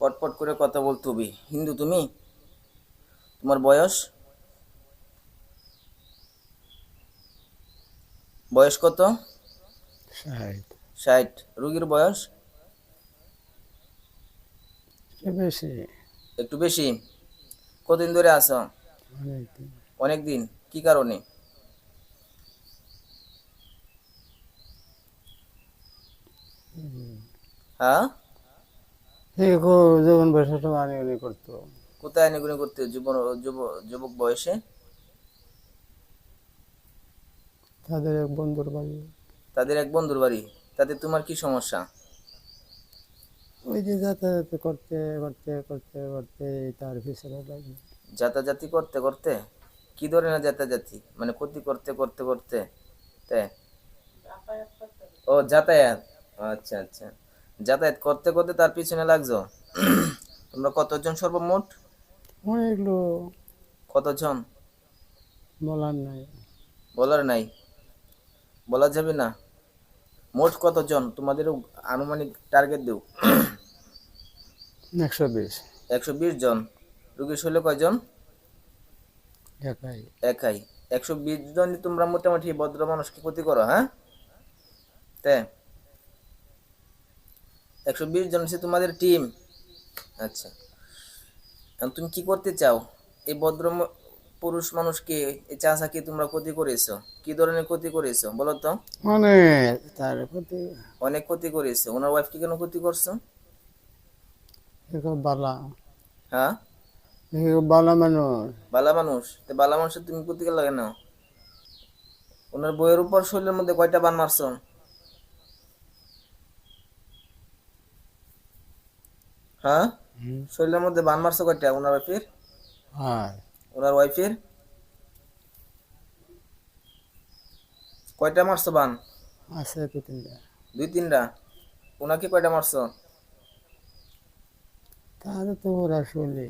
পটপট করে কথা বলতে হবে। হিন্দু তুমি? তোমার বয়স? বয়স কত? ষাট। রুগীর বয়স? বেশি। একটু বেশি? কতদিন ধরে আছো। অনেক দিন কি কারণে? হ্যাঁ? করতো। কোথায় করতে? যুবন যুব- যুবক বয়সে? তাদের এক বন্ধুর বাড়ি। তাদের এক বন্ধুর বাড়ি? তাতে তোমার কি সমস্যা? ওই যে যাতায়াত করতে করতে করতে করতে তার পিছনে লাগে যাতাযাতি করতে করতে? কি ধরনের যাতাযাতি? মানে ক্ষতি করতে করতে করতে? তাই ও যাতায়াত। আচ্ছা আচ্ছা। যাতায়াত করতে করতে তার পিছনে লাগছো? তোমরা কতজন সর্বমোট? অনেক লোক কতজন? বলার নাই। বলার নাই। বলা যাবে না। মোট কতজন? তোমাদের আনুমানিক টার্গেট দেও। একশো বিশ। একশো বিশ জন। রুগীর শৈলে কয়জন? একাই। একাই। একশো বিশ জন তোমরা মোটামুটি ভদ্র মানুষকে ক্ষতি করো হ্যাঁ? তাই একশো বিশ জন হচ্ছে তোমাদের টিম আচ্ছা। এখন তুমি কি করতে চাও? এই ভদ্র পুরুষ মানুষকে এই চাষাকে তোমরা ক্ষতি করেছ? কি ধরনের ক্ষতি করেছ বলো তো? অনেক তার প্রতি অনেক ক্ষতি করেছ। ওনার ওয়াইফকে কেন ক্ষতি করছ? বালা। হ্যাঁ? বালা মানুষ। বালা মানুষ? তো বালা মানুষের তুমি ক্ষতি লাগে না ওনার বইয়ের উপর শরীরের মধ্যে কয়টা বান মারছো? হ্যাঁ? শরীরের মধ্যে বান মারছো কয়টা? ওনার ওয়াইফের আর ওনার ওয়াইফের কয়টা মারছো বান? আছে দু তিনটা। দুই তিনটা? ওনাকে কয়টা মারছো? তাহলে তো ওরা শুনলি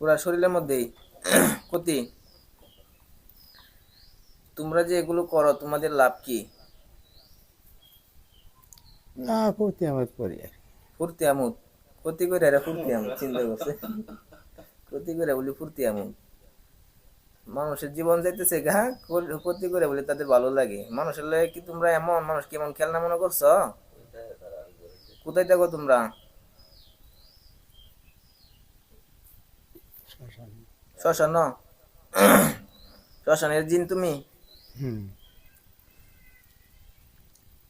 পুরা শরীরের মধ্যেই। ক্ষতি। তোমরা যে এগুলো করো তোমাদের লাভ কি? না প্রতি আমার করি। ফুর্তি আমুদ। ক্ষতি করে এরা ফুর্তি আমুদ চিন্তা করছে ক্ষতি করে বলি ফুর্তি আমুদ মানুষের জীবন যাইতেছে গা ক্ষতি করে বলে তাদের ভালো লাগে মানুষের লাগে কি তোমরা এমন মানুষ কেমন খেলনা মনে করছ কোথায় থাকো তোমরা শ্মশান। শ্মশান শ্মশানের জিন তুমি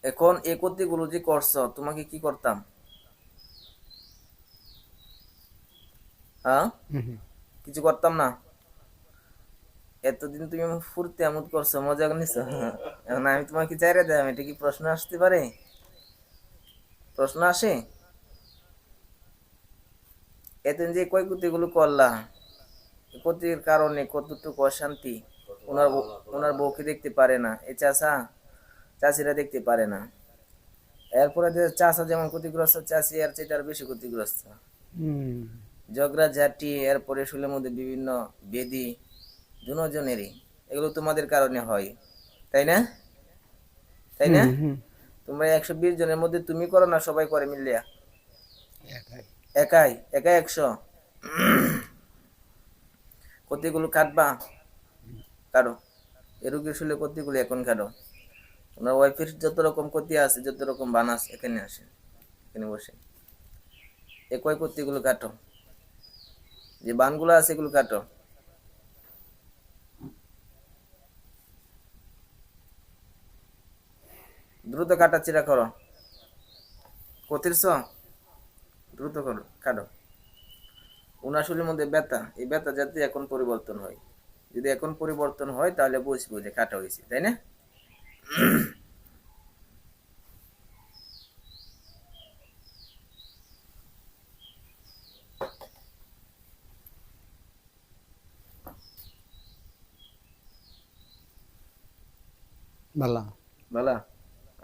এখন এই ক্ষতিগুলো যে করছ তোমাকে কি করতাম হ্যাঁ। কিছু করতাম না। এতদিন তুমি ফুর্তি আমোদ করছ মজা নিছো। এখন আমি তোমাকে চাইরে দেয় এটা কি প্রশ্ন আসতে পারে? প্রশ্ন আসে? এতদিন যে কয়গুলো করলা ক্ষতির কারণে কতটুকু অশান্তি ওনার ওনার বউকে দেখতে পারে না এ চাষা চাষিরা দেখতে পারে না। এরপরে যে চাষা যেমন ক্ষতিগ্রস্ত চাষি আর চেয়ে আরও বেশি ক্ষতিগ্রস্ত। হুম। ঝগড়া ঝাঁটি এরপরে শুলের মধ্যে বিভিন্ন বেদি দুজনেরই। এগুলো তোমাদের কারণে হয়। তাই না? তাই না। তোমরা একশো বিশ জনের মধ্যে তুমি করো না সবাই করে মিলিয়া? একাই। একাই? একাই একশো? কতগুলো কাটবা? কাটো। এ রুগীর শুলে কতগুলো এখন কাটো? ওনার ওয়াইফের যত রকম ক্ষতি আছে যত রকম বানাস এখানে আসে এখানে বসে এ কয় কতিগুলো কাটো? যে বানগুলো আছে এগুলো কাটো। দ্রুত কাটাচিরা করো। কতিরছ দ্রুত করো, কাটো। শরীরের মধ্যে ব্যথা, এই ব্যথা যাতে এখন পরিবর্তন হয়। যদি এখন পরিবর্তন হয় তাহলে বুঝব যে কাটা হয়েছে, তাই না?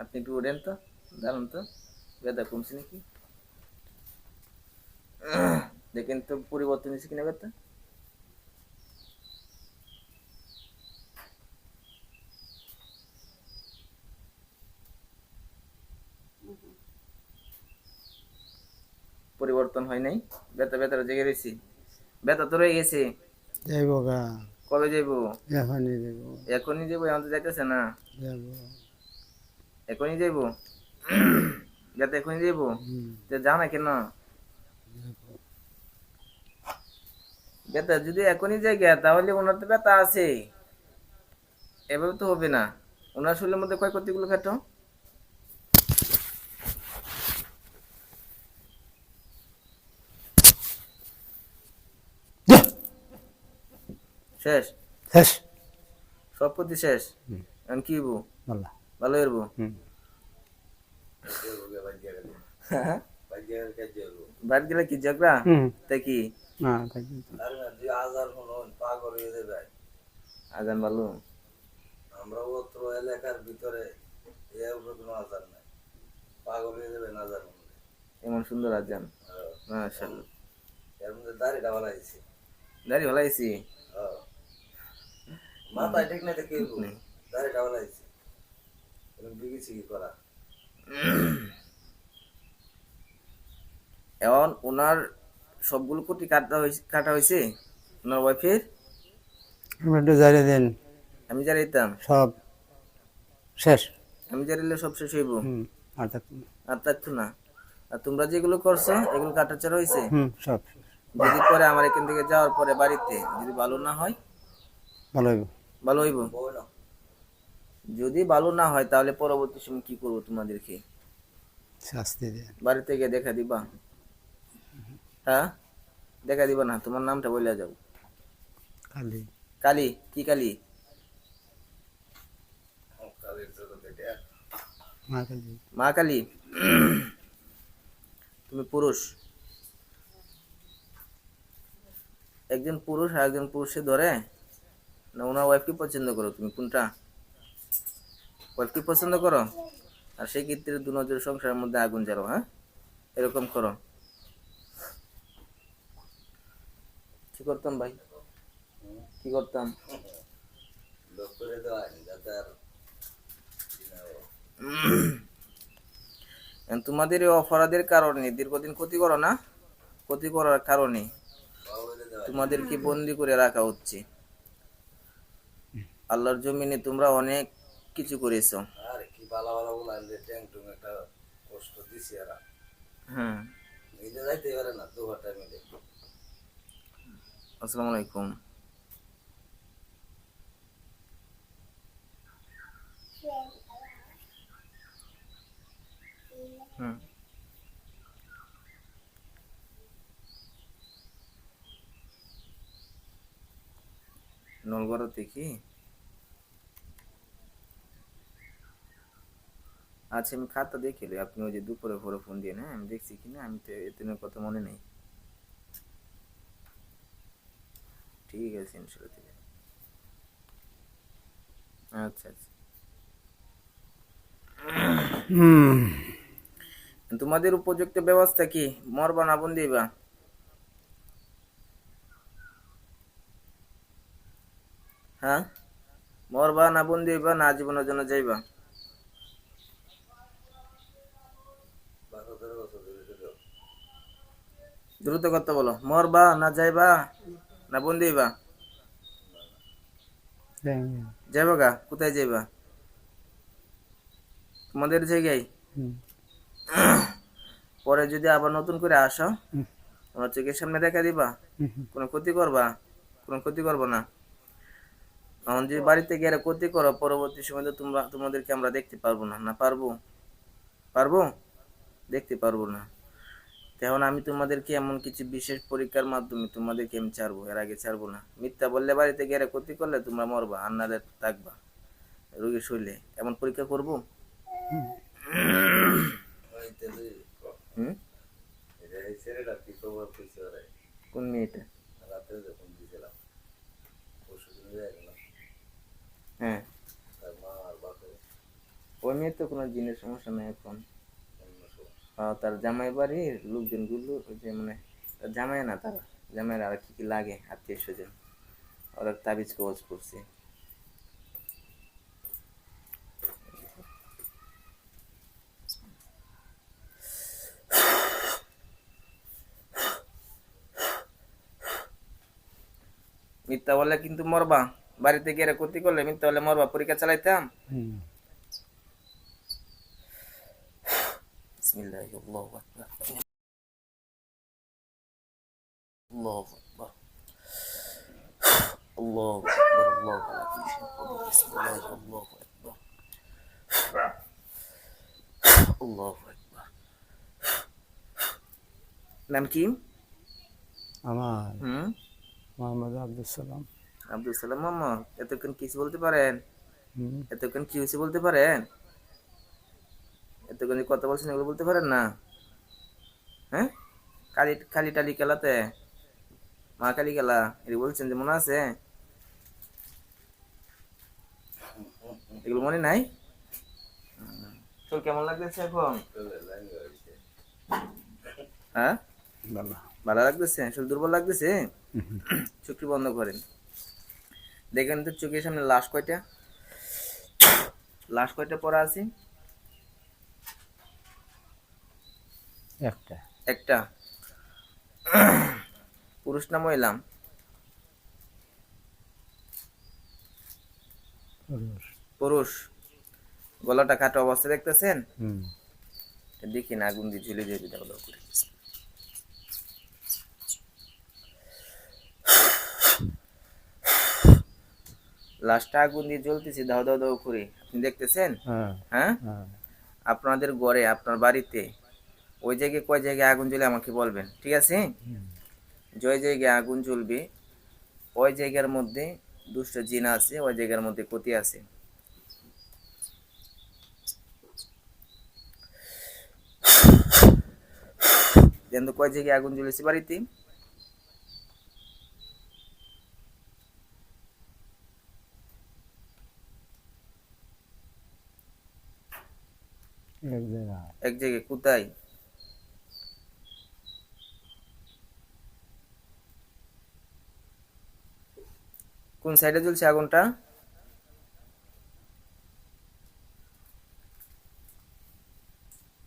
আপনি একটু ওঠেন তো দাঁড়ান তো। ব্যথা কমছে নাকি? দেখেন তো পরিবর্তন হয়েছে কিনা ব্যথা পরিবর্তন হয় নাই? ব্যথা ব্যথার জেগে রয়েছি? ব্যথা তো রয়ে গেছে। যাইব গা। কবে যাইবো? এখনই যাইব। এখনই যাইবো? এখন তো যাইতেছে না? যাব এখনই যাইবো? ব্যথা এখনই যাইবো? তো যা না কেন? ব্যথা যদি এখনই জায়গা তাহলে ওনার তো ব্যথা আছে। এভাবে তো হবে না। ওনার শরীরের মধ্যে কয় কতগুলো খাটো। শেষ? শেষ। সব প্রতি শেষ এখন কি হইবো? বললা ভালো হুম। বাদ গেলে কি ঝগড়া? তাই কি? না আজান ভালো? আমরা অত্র এলাকার ভিতরে এর উপরে কোনো আজার নাই। পাগল হয়ে যাবে মধ্যে এমন সুন্দর আজান। মাশাআল্লাহ। এর মধ্যে দাড়িটা বানাইছি। দাড়ি ভালাইছি মাথায় ঠিক নাই তো কি হইবো? দাড়িটা বানাইছি এরকম বিগিছি কি করা? এখন ওনার সবগুলো কোটি কাটা হয়েছে কাটা হয়েছে? ওনার ওয়াইফের একটু জারিয়ে দেন। আমি দিতাম। সব শেষ? আমি জারিলে সব শেষ হইব। আর থাকতো না। আর থাকতো না। আর তোমরা যেগুলো করছ এগুলো কাটাচার হয়েছে? সব। শেষ। যদি পরে আমার এখান থেকে যাওয়ার পরে বাড়িতে যদি ভালো না হয়? ভালো হইব। ভালো হইব? যদি ভালো না হয় তাহলে পরবর্তী সময় কি করব তোমাদেরকে? শাস্তি বাড়িতে গিয়ে দেখা দিবা। হ্যাঁ? দেখা দিবা না তোমার নামটা বলে যাও। খালি কালী? কি কালী? মা কালী। তুমি পুরুষ। একজন পুরুষ আর একজন পুরুষে ধরে? না ওনার ওয়াইফকে পছন্দ করো? তুমি কোনটা? ওয়াইফকে পছন্দ করো? আর সেই ক্ষেত্রে দু নজর সংসারের মধ্যে আগুন জ্বালো হ্যাঁ? এরকম করো। কি করতাম ভাই? কি করতাম? তোমাদের এই অপরাধের কারণে দীর্ঘদিন ক্ষতি করো না? ক্ষতি করার কারণে তোমাদেরকে বন্দি করে রাখা হচ্ছে। আল্লাহর জমিনে তোমরা অনেক কিছু করেছ। আর কি বালা বালা বলা যে ট্যাং টুং একটা কষ্ট দিছি এরা। হ্যাঁ নিজে যাইতে পারে না দু ঘণ্টা মিলে আসসালামু আলাইকুম। হুম। নলগড় থেকে আচ্ছা আমি খাতা দেখে লই। আপনি ওই যে দুপুরে ভোরে ফোন দিয়ে হ্যাঁ আমি দেখছি কিনা আমি তো এতদিনের কথা মনে নেই। ঠিক আছে ইনশাল্লাহ ঠিক আছে। আচ্ছা আচ্ছা। তোমাদের উপযুক্ত ব্যবস্থা কি? মরবা না বন্দি বা হ্যাঁ? মরবা না বন্দি হইবা না জীবনের জন্য যাইবা? দ্রুত কথা বলো। মরবা না যাইবা না বন্দি হইবা যাইবা গা? কোথায় যাইবা? তোমাদের জায়গায়? পরে যদি আবার নতুন করে আসো। তোমার চোখের সামনে দেখা দিবা। কোনো ক্ষতি করবা? কোনো ক্ষতি করব না? এখন যদি বাড়িতে গিয়ে ক্ষতি করো পরবর্তী সময় তো তোমরা তোমাদেরকে আমরা দেখতে পারব না। না পারব? পারব? দেখতে পারব না। তেমন আমি তোমাদেরকে এমন কিছু বিশেষ পরীক্ষার মাধ্যমে তোমাদেরকে আমি ছাড়বো, এর আগে ছাড়বো না। মিথ্যা বললে বাড়িতে গেলে ক্ষতি করলে তোমরা মরবা, আর নাহলে থাকবা। রোগীর শরীরে। এমন পরীক্ষা করব? কোন মেয়েটা? হয়ে। ওই মেয়ের তো কোনো জিনের সমস্যা নেই এখন। তার জামাই বাড়ির লোকজনগুলো যে মানে জামাই না তারা, জামাইয়ের আর কী কী লাগে, আত্মীয় স্বজন। ওরা তাবিজ কবজ করছে। মিথ্যা বলে কিন্তু মরবা। বাড়িতে গিয়ে ক্ষতি করলে মিথ্যা বলে মরবা, পরীক্ষা চালাইতাম। বিসমিল্লাহি আল্লাহু আকবার আল্লাহু নাম কি আমার? হুম? মোহাম্মদ আব্দুল সালাম। আব্দুল সালাম মোহাম্মদ এতক্ষণ কিছু বলতে পারেন? এতক্ষণ কি হয়েছে বলতে পারেন? যে কথা বলছেন এগুলো বলতে পারেন না? হ্যাঁ? কালি খালি টালি খেলাতে? মা কালী খেলা? এগুলো বলছেন যে মনে আছে? এগুলো মনে নাই? তোর কেমন লাগতেছে এখন? হ্যাঁ? ভালো। লাগতেছে? শরীর দুর্বল লাগতেছে? চোখটি বন্ধ করেন। দেখেন তো চোখের সামনে লাশ কয়টা? লাশ কয়টা পড়া আছে? একটা। একটা। পুরুষ না মহিলা? পুরুষ। গলাটা কাটা অবস্থা দেখতেছেন? দেখি না আগুন দিয়ে ঝুলে যাবে দাও করে লাশটা আগুন দিয়ে জ্বলতেছে দাও দাও দাও করে। আপনি দেখতেছেন? হ্যাঁ। হ্যাঁ? হ্যাঁ। আপনাদের ঘরে আপনার বাড়িতে ওই জায়গায় কয় জায়গায় আগুন জ্বলে আমাকে বলবেন ঠিক আছে। যে জায়গায় আগুন জ্বলবে ওই জায়গার মধ্যে দুষ্ট জিন আছে ওই জায়গার মধ্যে ক্ষতি আছে। তো কয় জায়গায় আগুন জ্বলেছে বাড়িতে? এক জায়গায় কোথায়? কোন সাইডে জ্বলছে আগুনটা?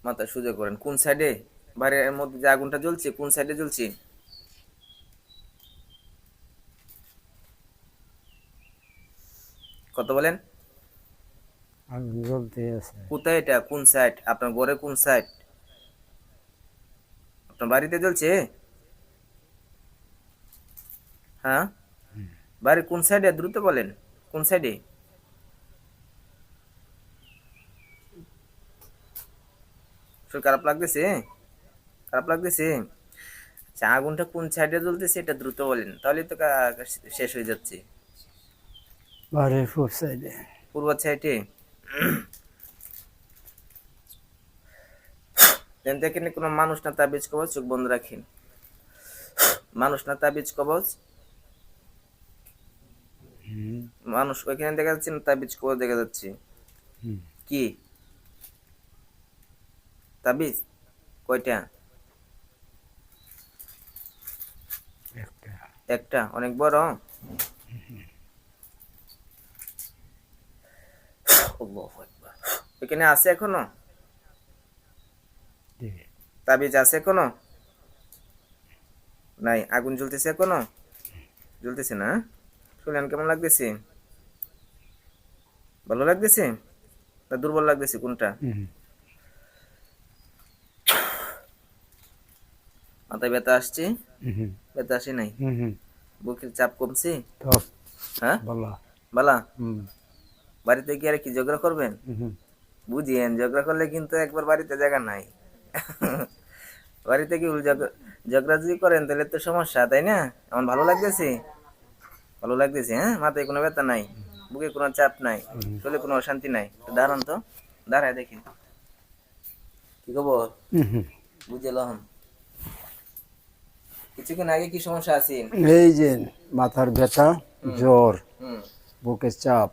মাথা সোজা করেন। কোন সাইডে বাড়ির মধ্যে যে আগুনটা জ্বলছে কোন সাইডে জ্বলছে? কত বলেন? কোথায় এটা? কোন সাইড আপনার ঘরে কোন সাইড আপনার বাড়িতে জ্বলছে? হ্যাঁ? বাড়ির কোন সাইডে? দ্রুত বলেন। কোন সাইডে? খারাপ লাগতেছে? খারাপ লাগতেছে? আচ্ছা আগুনটা কোন সাইডে জ্বলতেছে এটা দ্রুত বলেন তাহলে তো শেষ হয়ে যাচ্ছে। বাড়ির পূর্ব সাইডে। পূর্ব সাইডে। দেখেন কোনো মানুষ না তাবিজ কবচ চোখ বন্ধ রাখেন। মানুষ না তাবিজ কবচ মানুষ ওইখানে দেখা যাচ্ছে না তাবিজ কবচ দেখা যাচ্ছে। কি? তাবিজ? কয়টা? একটা। অনেক বড়। ওইখানে আছে এখনও? তাবিজ আছে এখনও? নাই? আগুন জ্বলতেছে এখনও? জ্বলতেছে না? শুনলেন কেমন লাগতেছে? ভালো লাগতেছে? না দুর্বল লাগতেছে কোনটা? মাথায় ব্যথা আসছে? ব্যথা আসে নাই? বুকের চাপ কমছে? হ্যাঁ? বালা। হুম। বাড়িতে গিয়ে আর কি ঝগড়া করবেন? বুঝিয়েন ঝগড়া করলে কিন্তু একবার বাড়িতে জায়গা নাই। বাড়িতে কি ঝগড়া যদি করেন তাহলে তো সমস্যা তাই না? আমার ভালো লাগতেছে? ভালো লাগতেছে হ্যাঁ? মাথায় কোনো ব্যথা নাই বুকে কোনো চাপ নাই শরীরে কোনো অশান্তি নাই। দাঁড়ান তো দাঁড়ায় দেখি কি খবর? বুঝলাম কিছুক্ষণ আগে কি সমস্যা আছে? এই যে মাথার ব্যথা জ্বর বুকের চাপ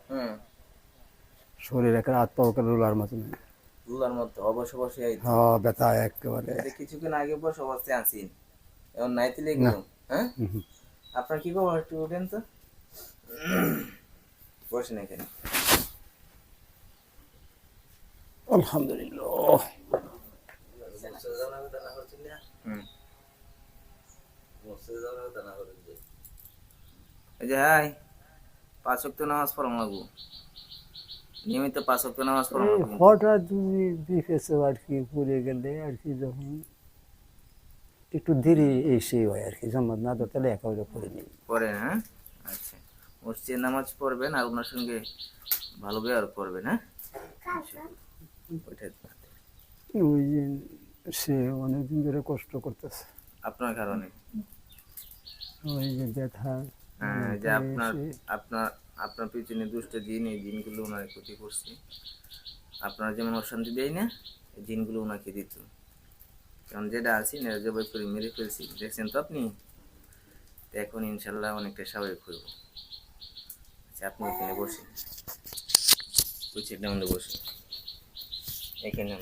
শরীর একটা আত্মা রোলার মতন। রুলার মতো অবশ্য এই হ্যাঁ ব্যথা একেবারে। কিছুক্ষণ আগে বস অবস্থায় আছি এখন নাই তুলে গেল হ্যাঁ। আপনার কি খবর? একটু উঠেন তো। বসেন এখানে। আলহামদুলিল্লাহ। হাই নামাজ পড়ানো লাগবো। নিয়মিত পাঁচ ওয়াক্ত নামাজ পড়ানো লাগবো। হঠাৎ তুমি আর কি পড়ে গেলে আর কি যখন একটু দেরি এসে হয় আর কি জমা না তো তাহলে একা করে নিই। পড়েন হ্যাঁ? আচ্ছা। মসজিদে নামাজ পড়বেন আর ওনার সঙ্গে ভালো ব্যবহার করবেন হ্যাঁ? ওইটাই ওই সে অনেকদিন ধরে কষ্ট করতেছে। আপনার কারণে? ওই যে ব্যথা হ্যাঁ, যে আপনার আপনার আপনার পিছনে দুষ্ট জিন এই জিনগুলো ওনার ক্ষতি করছে। আপনার যেমন অশান্তি দেয় না এই জিনগুলো ওনাকে দিত। কারণ যেটা আছি না জবাই করে মেরে ফেলছি। দেখছেন তো আপনি? এখন ইনশাল্লাহ অনেকটা স্বাভাবিক হইব। আপনি এখানে বসে। উচিত ডাউনে বসে। এখানে